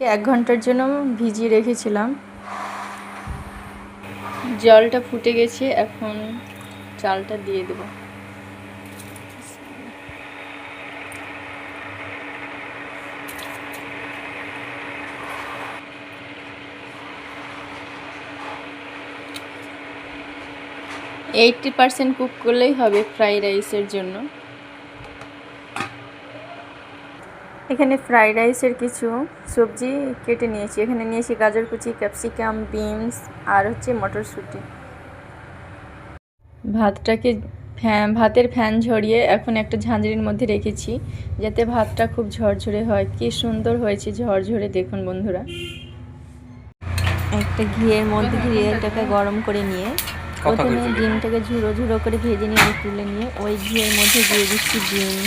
এক ঘণ্টার জন্য ভিজিয়ে রেখেছিলাম। জলটা ফুটে গেছে, এখন চালটা দিয়ে দেব। এইটটি পারসেন্ট কুক করলেই হবে ফ্রাইড রাইসের জন্য। এখানে ফ্রাইড রাইসের কিছু সবজি কেটে নিয়েছি। এখানে নিয়েছি গাজর কুচি ক্যাপসিকাম বিনস আর হচ্ছে মটরশুঁটি। ভাতটাকে ফ্যান ভাতের ফ্যান ঝরিয়ে এখন একটা ঝাঁঝরির মধ্যে রেখেছি যাতে ভাতটা খুব ঝরঝরে হয়। কি সুন্দর হয়েছে ঝরঝরে দেখুন বন্ধুরা। একটা ঘিয়ের মধ্যে ঘিয়েটাকে গরম করে নিয়ে প্রথমে ডিমটাকে ঝুড়ো ঝুড়ো করে ভেজে নিয়ে তুলে নিয়ে ওই ঘিয়ের মধ্যে দিয়ে দিচ্ছি ডিম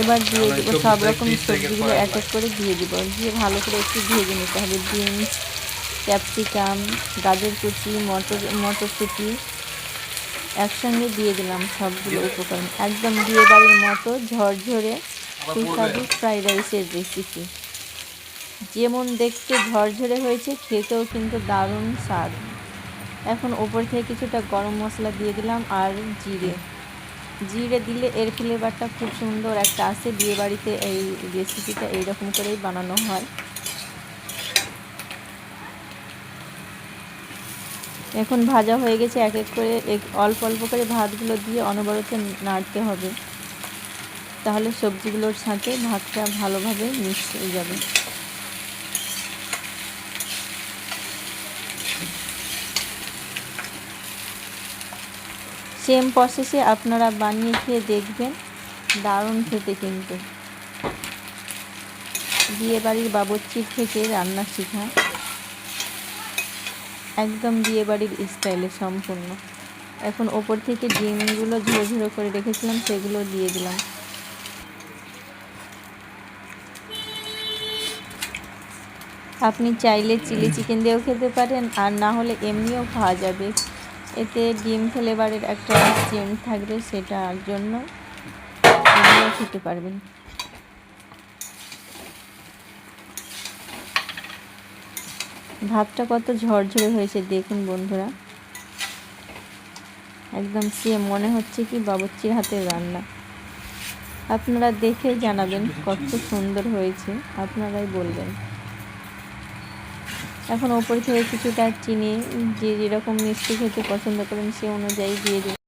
এবার দিয়ে দেবো সব রকম সবজিগুলো এক এক করে দিয়ে দিব। দিয়ে ভালো করে একটু ভেজে নিতে হবে। বিনস ক্যাপসিকাম গাজর কুচি মটর মটরশুঁটি একসঙ্গে দিয়ে দিলাম সবগুলো উপকরণ। একদম বিয়ে বাড়ির মতো ঝরঝরে সুস্বাদু ফ্রাইড রাইসের রেসিপি যেমন দেখতে ঝরঝরে হয়েছে খেতেও কিন্তু দারুণ স্বাদ। এখন ওপর থেকে কিছুটা গরম মশলা দিয়ে দিলাম আর জিরে। জিরে দিলে এর ফ্লেভারটা খুব সুন্দর একটা আসে। বিয়ে বাড়িতে এই রেসিপিটা এইরকম করেই বানানো হয়। এখন ভাজা হয়ে গেছে, এক এক করে এক অল্প অল্প করে ভাতগুলো দিয়ে অনবরত নাড়তে হবে। তাহলে সবজিগুলোর সাথে ভাতটা ভালোভাবে মিক্স হয়ে যাবে। সেম প্রসেসে আপনারা বানিয়ে খেয়ে দেখবেন। দারুণ খেতে কিন্তু। বিয়ে বাড়ির বাবচ্চির থেকে রান্না শেখা। একদম বিয়ে বাড়ির স্টাইলে সম্পূর্ণ। এখন ওপর থেকে ডিমগুলো ঝুড়ো ঝুড়ো করে রেখেছিলাম সেগুলো দিয়ে দিলাম। আপনি চাইলে চিলি চিকেন দিয়েও খেতে পারেন আর না হলে এমনিও খাওয়া যাবে। এতে ডিম ফ্লেভারের একটা চেঞ্জ থাকবে সেটার জন্য খেতে পারবেন। ভাতটা কত ঝরঝরে হয়েছে দেখুন বন্ধুরা। একদম সে মনে হচ্ছে কি বাবুচ্চির হাতের রান্না। আপনারা দেখে জানাবেন কত সুন্দর হয়েছে, আপনারাই বলবেন। এখন ওপর থেকে কিছুটা চিনি, যে যেরকম মিষ্টি খেতে পছন্দ করেন সে অনুযায়ী দিয়ে দিন।